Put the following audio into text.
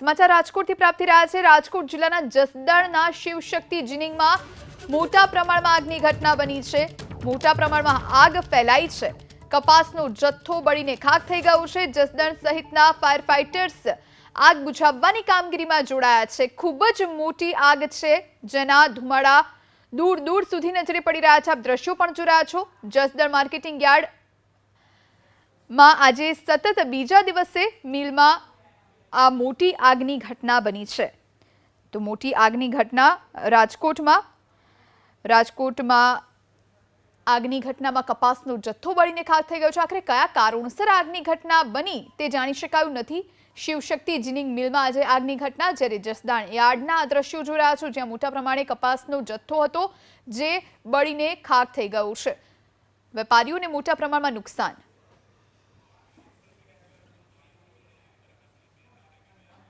સમાચાર રાજકોટથી પ્રાપ્ત રહ્યા છે. રાજકોટ જિલ્લાના જસદણના શિવશક્તિ જીનિંગમાં મોટા પ્રમાણમાં આગની ઘટના બની છે. મોટા પ્રમાણમાં આગ ફેલાઈ છે. કપાસનો જથ્થો બળીને ખાક થઈ ગયો છે. જસદણ સહિતના ફાયર ફાઇટર્સ આગ બુઝાવવાની કામગીરીમાં જોડાયા છે. ખૂબ જ મોટી આગ છે. જેના ધુમાડા દૂર દૂર સુધી નજરે પડી રહ્યા છે. આપ દ્રશ્યો પણ જોઈ રહ્યા છો. જસદણ માર્કેટિંગ યાર્ડમાં આજે સતત બીજા દિવસે મિલમાં આ મોટી આગની ઘટના બની છે. તો મોટી આગની ઘટના રાજકોટમાં રાજકોટમાં આગની ઘટનામાં કપાસનો જથ્થો બળીને ખાક થઈ ગયો છે. આખરે કયા કારણોસર આગની ઘટના બની તે જાણી શકાયું નથી. શિવશક્તિ જીનિંગ મિલમાં આજે આગની ઘટના, જ્યારે જસદાણ યાર્ડના દ્રશ્યો જોઈ રહ્યા છો, જ્યાં મોટા પ્રમાણે કપાસનો જથ્થો હતો, જે બળીને ખાક થઈ ગયો છે. વેપારીઓને મોટા પ્રમાણમાં નુકસાન